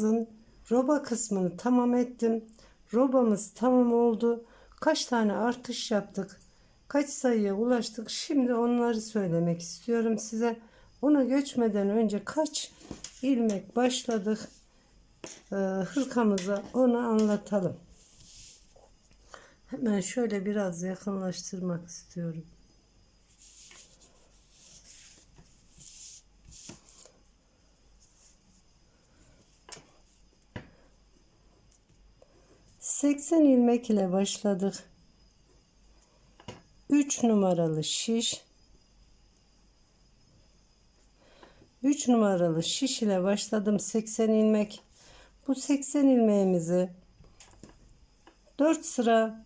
hırkamızın roba kısmını tamam ettim. Robamız tamam oldu. Kaç tane artış yaptık? Kaç sayıya ulaştık? Şimdi onları söylemek istiyorum size. Ona göçmeden önce kaç ilmek başladık e, hırkamıza onu anlatalım. Hemen şöyle biraz yakınlaştırmak istiyorum. Seksen ilmek ile başladık. 3 numaralı şiş. 3 numaralı şiş ile başladım 80 ilmek. Bu 80 ilmeğimizi 4 sıra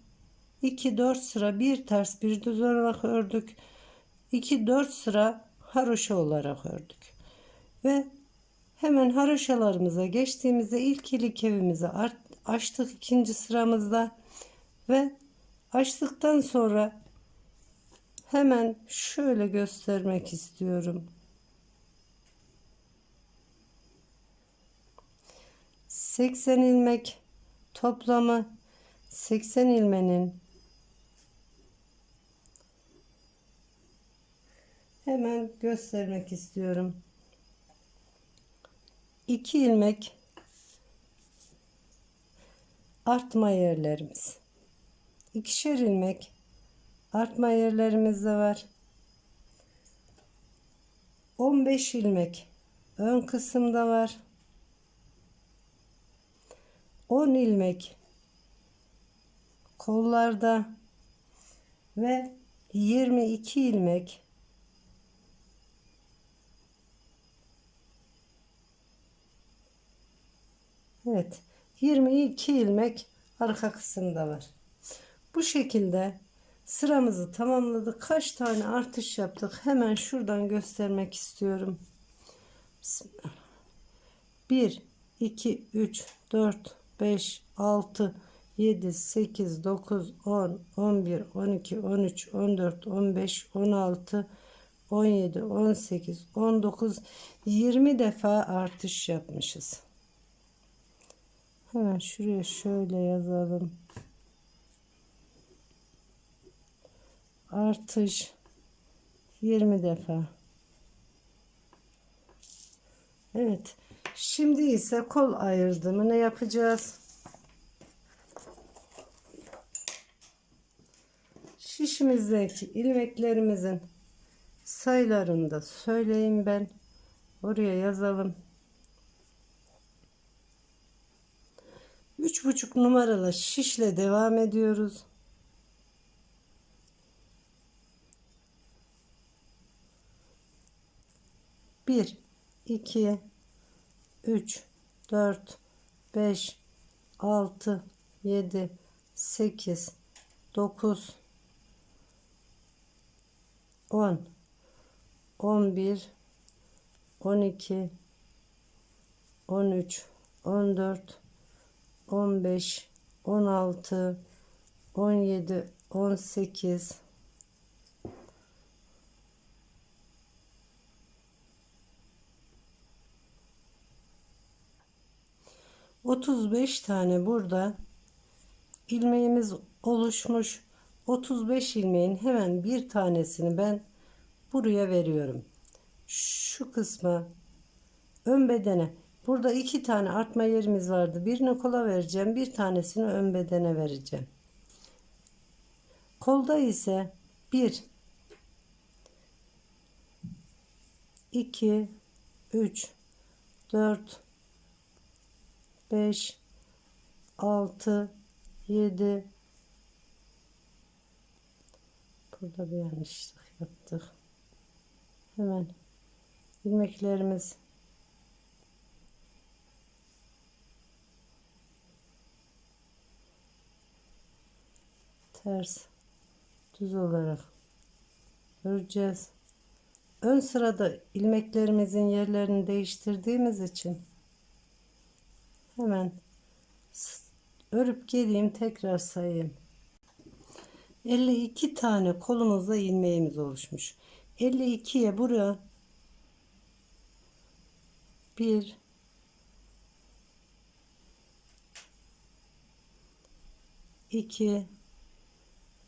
2 4 sıra bir ters bir düz olarak ördük. 2 4 sıra haroşa olarak ördük. Ve hemen haroşalarımıza geçtiğimizde ilk ilik evimizi art- açtık ikinci sıramızda ve açtıktan sonra hemen şöyle göstermek istiyorum. 80 ilmek toplamı 80 ilmenin hemen göstermek istiyorum. 2 ilmek artma yerlerimiz. İkişer ilmek artma yerlerimiz de var. 15 ilmek ön kısımda var. 10 ilmek kollarda ve 22 ilmek Evet 22 ilmek arka kısımda var. Bu şekilde sıramızı tamamladık. Kaç tane artış yaptık? Hemen şuradan göstermek istiyorum. Bismillah. 1 2 3 4 5 6 7 8 9 10 11 12 13 14 15 16 17 18 19 20 defa artış yapmışız. Hemen şuraya şöyle yazalım. Artış 20 defa. Evet. Şimdi ise kol ayırdımını yapacağız. Şişimizdeki ilmeklerimizin sayılarını da söyleyeyim ben. Oraya yazalım. Üç buçuk numaralı şişle devam ediyoruz. Bir, iki, 3 4 5 6 7 8 9 10 11 12 13 14 15 16 17 18 35 tane burada ilmeğimiz oluşmuş. 35 ilmeğin hemen bir tanesini ben buraya veriyorum. Şu kısma ön bedene burada iki tane artma yerimiz vardı. Birini kola vereceğim. Bir tanesini ön bedene vereceğim. Kolda ise 1 2 3 4 5 6 7 Burada bir yanlışlık yaptık. Hemen ilmeklerimiz ters düz olarak öreceğiz. Ön sırada ilmeklerimizin yerlerini değiştirdiğimiz için hemen örüp geleyim tekrar sayayım. 52 tane kolumuzda ilmeğimiz oluşmuş. 52'ye buraya 1 2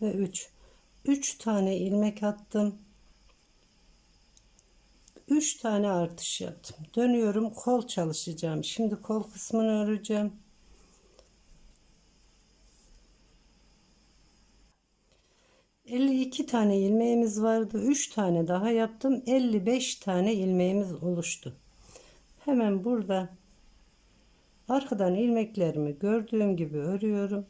ve 3. 3 tane ilmek attım. 3 tane artış yaptım. Dönüyorum kol çalışacağım. Şimdi kol kısmını öreceğim. ...52 tane ilmeğimiz vardı. 3 tane daha yaptım. 55 tane ilmeğimiz oluştu. Hemen burada... ...arkadan ilmeklerimi gördüğüm gibi örüyorum.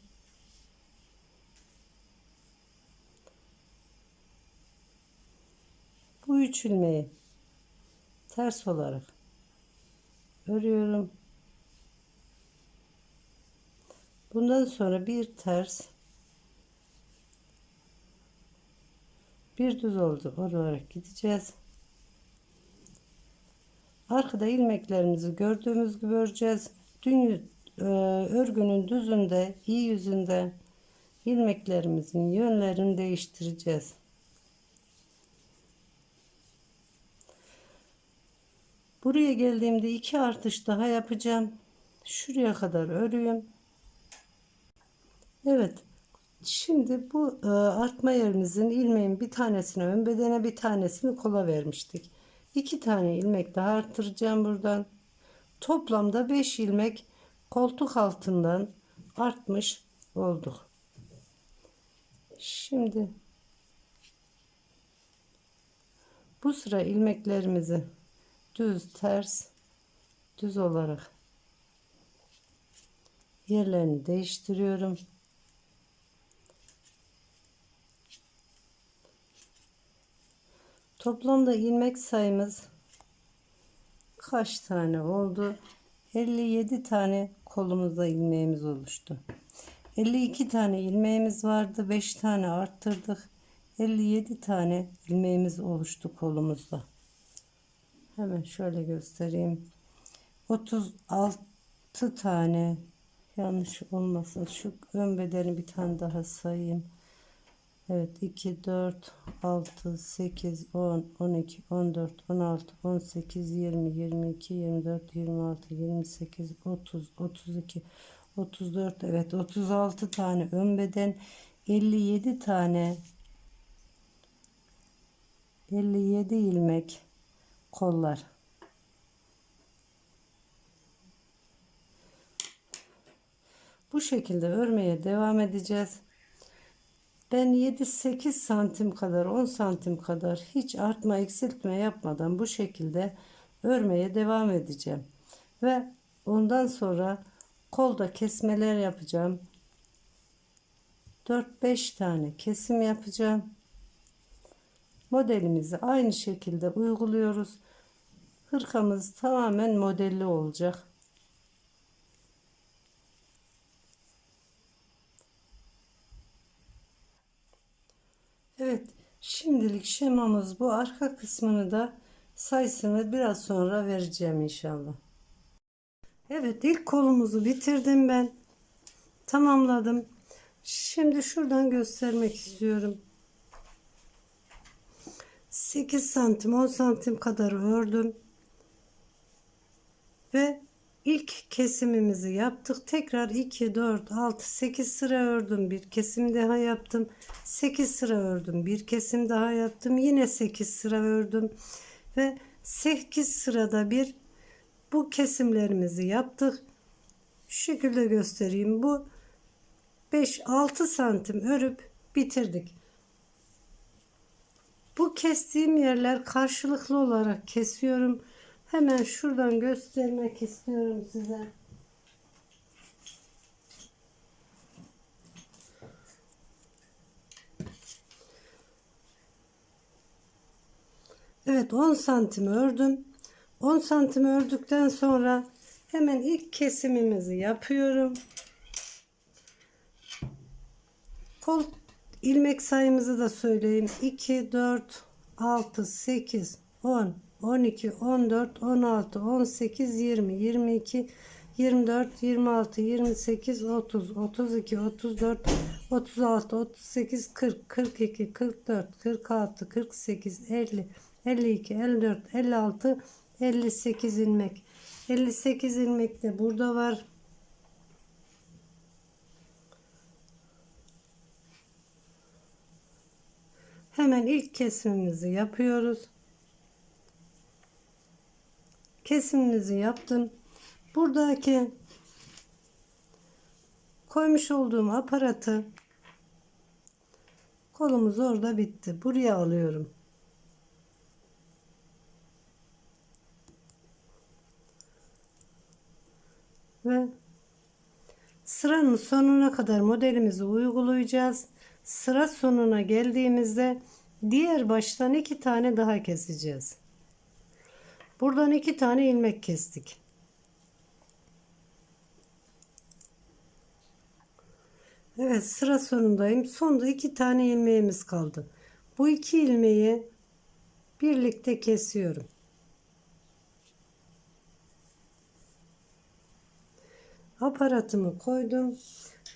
Bu üç ilmeği ters olarak örüyorum. Bundan sonra bir ters bir düz oldu olarak gideceğiz. Arkada ilmeklerimizi gördüğümüz gibi öreceğiz. Dün e, örgünün düzünde, iyi yüzünde ilmeklerimizin yönlerini değiştireceğiz. Buraya geldiğimde iki artış daha yapacağım. Şuraya kadar örüyorum. Evet. Şimdi bu e, artma yerimizin ilmeğin bir tanesini ön bedene bir tanesini kola vermiştik. İki tane ilmek daha arttıracağım buradan. Toplamda 5 ilmek koltuk altından artmış olduk. Şimdi bu sıra ilmeklerimizi düz ters düz olarak yerlerini değiştiriyorum. Toplamda ilmek sayımız kaç tane oldu? 57 tane kolumuzda ilmeğimiz oluştu. 52 tane ilmeğimiz vardı. 5 tane arttırdık. 57 tane ilmeğimiz oluştu kolumuzda. Hemen şöyle göstereyim. 36 tane yanlış olmasın. Şu ön bedeni bir tane daha sayayım. Evet 2, 4, 6, 8, 10, 12, 14, 16, 18, 20, 22, 24, 26, 28, 30, 32, 34 evet 36 tane ön beden 57 tane 57 ilmek kollar. Bu şekilde örmeye devam edeceğiz. Ben 7-8 santim kadar 10 santim kadar hiç artma eksiltme yapmadan bu şekilde örmeye devam edeceğim. Ve ondan sonra kolda kesmeler yapacağım. 4-5 tane kesim yapacağım. Modelimizi aynı şekilde uyguluyoruz hırkamız tamamen modelli olacak. Evet şimdilik şemamız bu. Arka kısmını da sayısını biraz sonra vereceğim inşallah. Evet ilk kolumuzu bitirdim ben. Tamamladım. Şimdi şuradan göstermek istiyorum. 8 santim 10 santim kadar ördüm ve ilk kesimimizi yaptık. Tekrar 2 4 6 8 sıra ördüm. Bir kesim daha yaptım. 8 sıra ördüm. Bir kesim daha yaptım. Yine 8 sıra ördüm. Ve 8 sırada bir bu kesimlerimizi yaptık. Şu şekilde göstereyim. Bu 5-6 santim örüp bitirdik. Bu kestiğim yerler karşılıklı olarak kesiyorum. Hemen şuradan göstermek istiyorum size. Evet 10 santim ördüm. 10 santim ördükten sonra hemen ilk kesimimizi yapıyorum. Kol ilmek sayımızı da söyleyeyim. 2, 4, 6, 8, 10, 12, 14, 16, 18, 20, 22, 24, 26, 28, 30, 32, 34, 36, 38, 40, 42, 44, 46, 48, 50, 52, 54, 56, 58 ilmek. 58 ilmek de burada var. Hemen ilk kesimimizi yapıyoruz. Kesimimizi yaptım. Buradaki koymuş olduğum aparatı kolumuz orada bitti. Buraya alıyorum. Ve sıranın sonuna kadar modelimizi uygulayacağız. Sıra sonuna geldiğimizde diğer baştan iki tane daha keseceğiz. Buradan iki tane ilmek kestik. Evet sıra sonundayım. Sonda iki tane ilmeğimiz kaldı. Bu iki ilmeği birlikte kesiyorum. Aparatımı koydum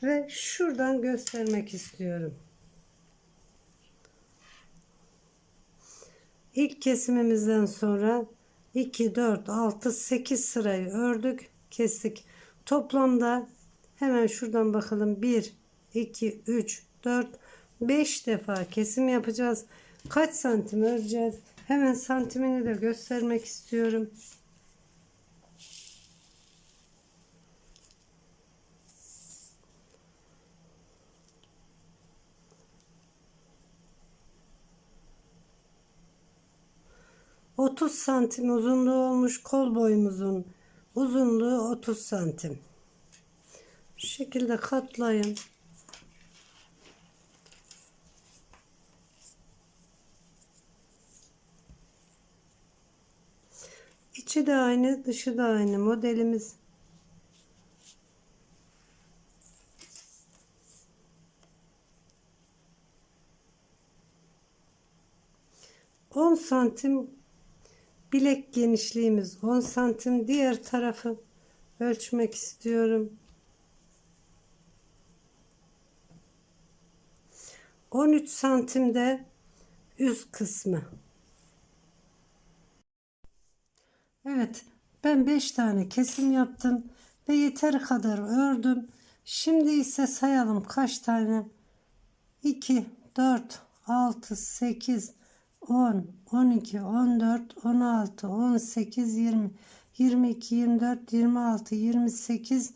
ve şuradan göstermek istiyorum. İlk kesimimizden sonra 2, 4, 6, 8 sırayı ördük, kestik. Toplamda hemen şuradan bakalım 1, 2, 3, 4, 5 defa kesim yapacağız. Kaç santim öreceğiz? Hemen santimini de göstermek istiyorum. Otuz santim uzunluğu olmuş kol boyumuzun uzunluğu 30 santim. Şu şekilde katlayın. İçi de aynı, dışı da aynı modelimiz. On santim bilek genişliğimiz 10 santim diğer tarafı ölçmek istiyorum. 13 santimde üst kısmı. Evet ben 5 tane kesim yaptım ve yeteri kadar ördüm. Şimdi ise sayalım kaç tane 2 4 6 8 10 12 14 16 18 20 22 24 26 28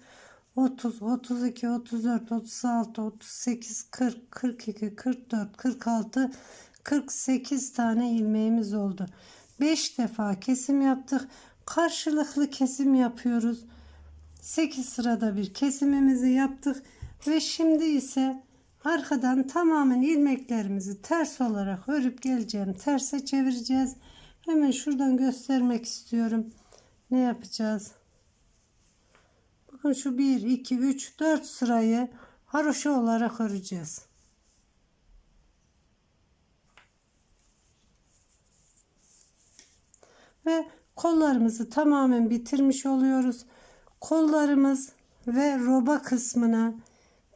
30 32 34 36 38 40 42 44 46 48 tane ilmeğimiz oldu. 5 defa kesim yaptık. Karşılıklı kesim yapıyoruz. 8 sırada bir kesimimizi yaptık ve şimdi ise arkadan tamamen ilmeklerimizi ters olarak örüp geleceğim. Terse çevireceğiz. Hemen şuradan göstermek istiyorum. Ne yapacağız? Bakın şu 1 2 3 4 sırayı haroşa olarak öreceğiz. ve kollarımızı tamamen bitirmiş oluyoruz. Kollarımız ve roba kısmına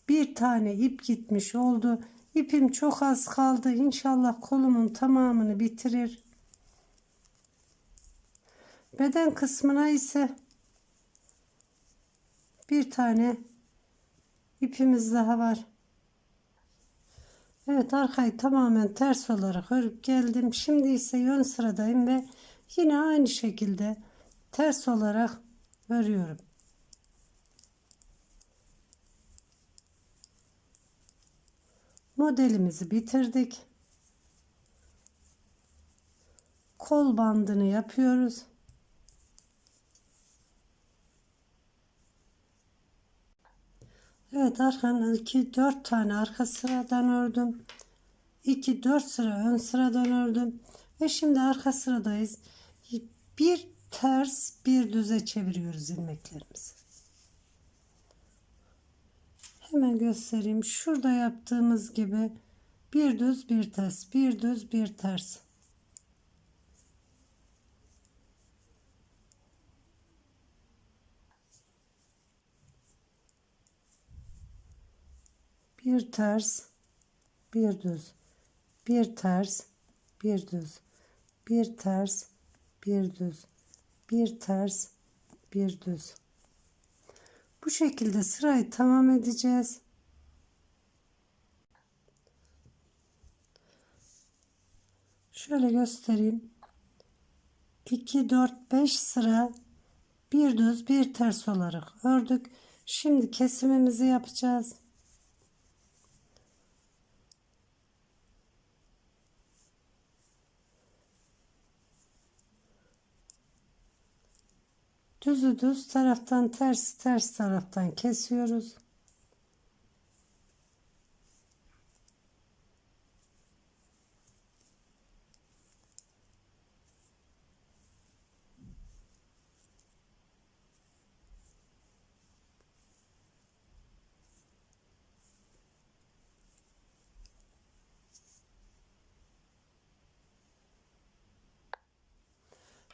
bir tane ip gitmiş oldu. İpim çok az kaldı. İnşallah kolumun tamamını bitirir. Beden kısmına ise bir tane ipimiz daha var. Evet arkayı tamamen ters olarak örüp geldim. Şimdi ise yön sıradayım ve Yine aynı şekilde ters olarak örüyorum. Modelimizi bitirdik. Kol bandını yapıyoruz. Evet arkanın 2 4 tane arka sıradan ördüm. 2 4 sıra ön sıradan ördüm ve şimdi arka sıradayız bir ters bir düze çeviriyoruz ilmeklerimizi. Hemen göstereyim. Şurada yaptığımız gibi bir düz bir ters, bir düz bir ters. Bir ters, bir düz, bir ters, bir düz, bir ters, bir düz, bir ters, bir düz. Bu şekilde sırayı tamam edeceğiz. Şöyle göstereyim. 2 4 5 sıra bir düz bir ters olarak ördük. Şimdi kesimimizi yapacağız. Düzü düz taraftan ters ters taraftan kesiyoruz.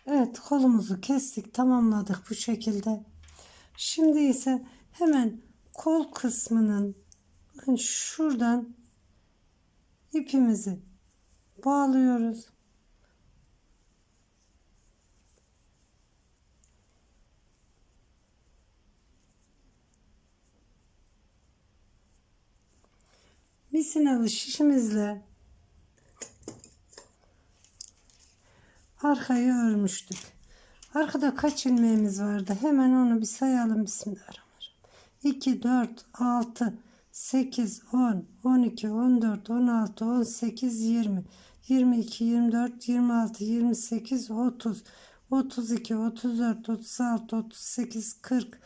Evet kolumuzu kestik tamamladık bu şekilde. Şimdi ise hemen kol kısmının şuradan ipimizi bağlıyoruz. Misinalı şişimizle arkayı örmüştük. Arkada kaç ilmeğimiz vardı? Hemen onu bir sayalım. Bismillahirrahmanirrahim. 2, 4, 6, 8, 10, 12, 14, 16, 18, 20, 22, 24, 26, 28, 30, 32, 34, 36, 38, 40,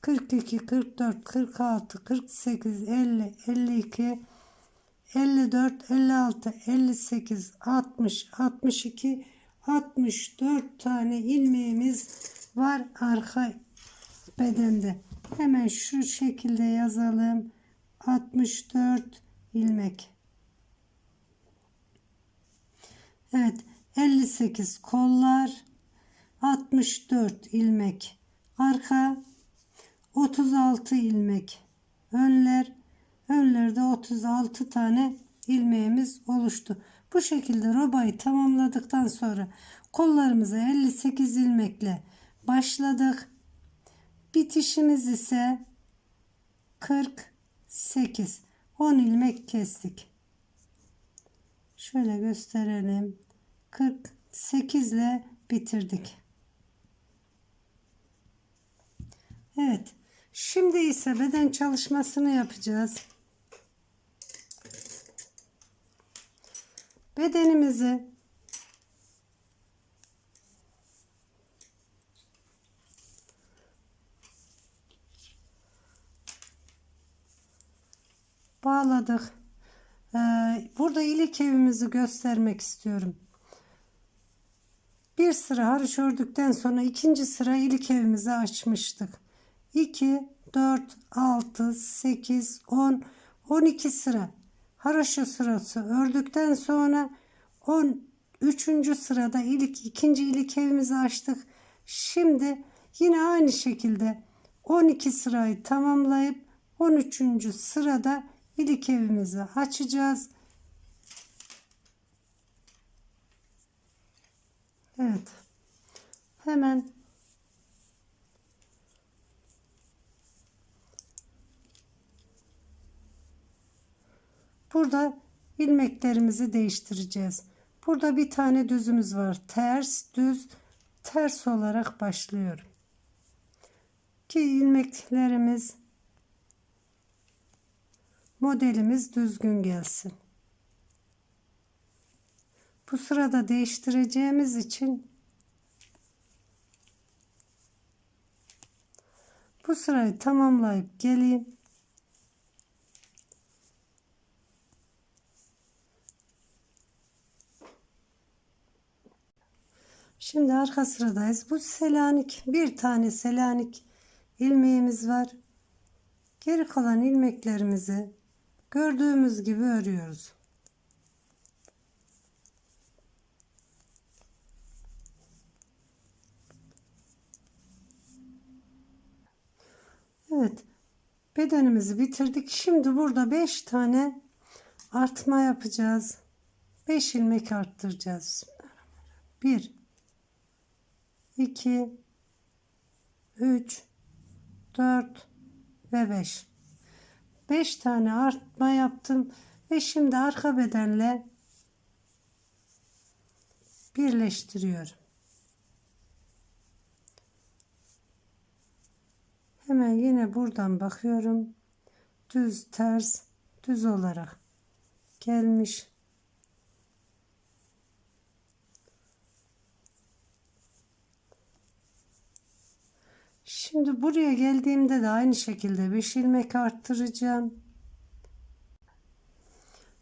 42, 44, 46, 48, 50, 52, 54, 56, 58, 60, 62, 64 tane ilmeğimiz var arka bedende. Hemen şu şekilde yazalım. 64 ilmek. Evet 58 kollar 64 ilmek arka 36 ilmek önler önlerde 36 tane ilmeğimiz oluştu. Bu şekilde robayı tamamladıktan sonra kollarımıza 58 ilmekle başladık. Bitişimiz ise 48. 10 ilmek kestik. Şöyle gösterelim. 48 ile bitirdik. Evet. Şimdi ise beden çalışmasını yapacağız. Bedenimizi bağladık. Ee, burada ilik evimizi göstermek istiyorum. Bir sıra haroş ördükten sonra ikinci sıra ilik evimizi açmıştık. 2, 4, 6, 8, 10, 12 sıra haroşa sırası ördükten sonra 13. sırada ilik ikinci ilik evimizi açtık. Şimdi yine aynı şekilde 12 sırayı tamamlayıp 13. sırada ilik evimizi açacağız. Evet. Hemen Burada ilmeklerimizi değiştireceğiz. Burada bir tane düzümüz var. Ters, düz, ters olarak başlıyorum. Ki ilmeklerimiz modelimiz düzgün gelsin. Bu sırada değiştireceğimiz için bu sırayı tamamlayıp geleyim. Şimdi arka sıradayız. Bu selanik bir tane selanik ilmeğimiz var. Geri kalan ilmeklerimizi gördüğümüz gibi örüyoruz. Evet. Bedenimizi bitirdik. Şimdi burada 5 tane artma yapacağız. 5 ilmek arttıracağız. 1 2 3 4 ve 5 5 tane artma yaptım ve şimdi arka bedenle birleştiriyorum. Hemen yine buradan bakıyorum. Düz ters düz olarak gelmiş. Şimdi buraya geldiğimde de aynı şekilde 5 ilmek arttıracağım.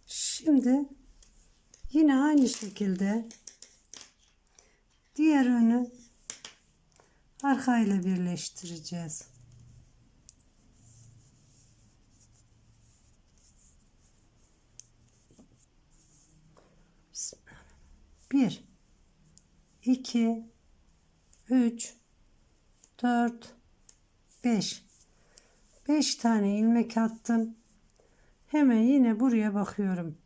Şimdi yine aynı şekilde diğer önü arkayla birleştireceğiz. Bir, iki, üç, dört, beş. Beş tane ilmek attım. Hemen yine buraya bakıyorum.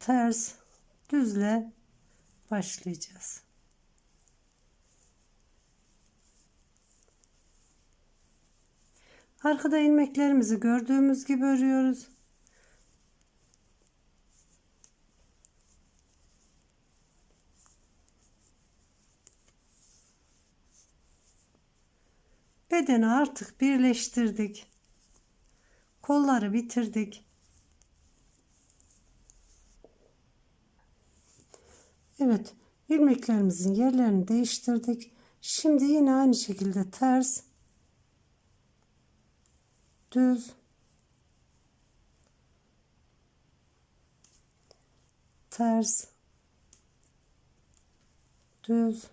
Ters düzle başlayacağız. Arkada ilmeklerimizi gördüğümüz gibi örüyoruz. Bedeni artık birleştirdik. Kolları bitirdik. Evet, ilmeklerimizin yerlerini değiştirdik. Şimdi yine aynı şekilde ters, düz, ters, düz,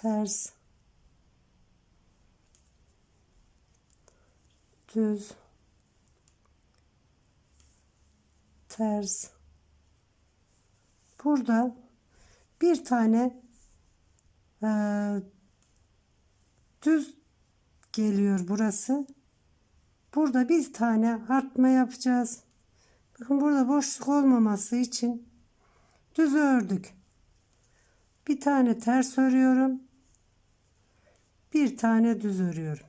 ters, düz, ters. Burada bir tane eee, düz geliyor burası. Burada bir tane artma yapacağız. Bakın burada boşluk olmaması için düz ördük. Bir tane ters örüyorum. Bir tane düz örüyorum.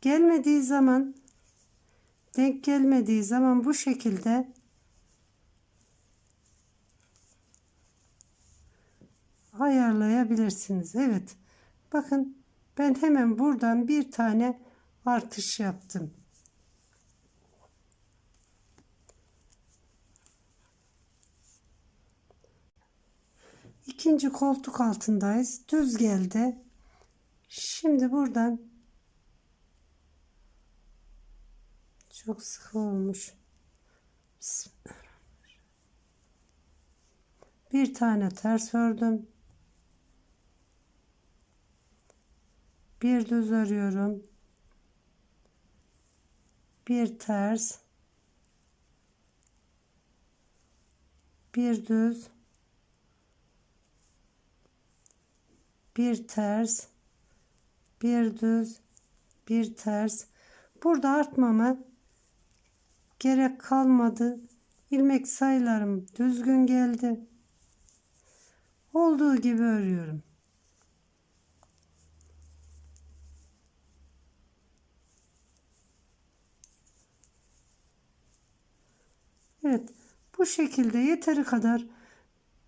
Gelmediği zaman denk gelmediği zaman bu şekilde ayarlayabilirsiniz. Evet. Bakın ben hemen buradan bir tane artış yaptım. İkinci koltuk altındayız. Düz geldi. Şimdi buradan çok sıkı olmuş. Bir tane ters ördüm. Bir düz örüyorum. Bir ters. Bir düz. Bir ters. Bir düz. Bir ters. Burada artmama gerek kalmadı. İlmek sayılarım düzgün geldi. Olduğu gibi örüyorum. Evet bu şekilde yeteri kadar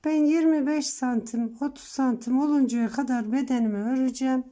ben 25 santim 30 santim oluncaya kadar bedenimi öreceğim.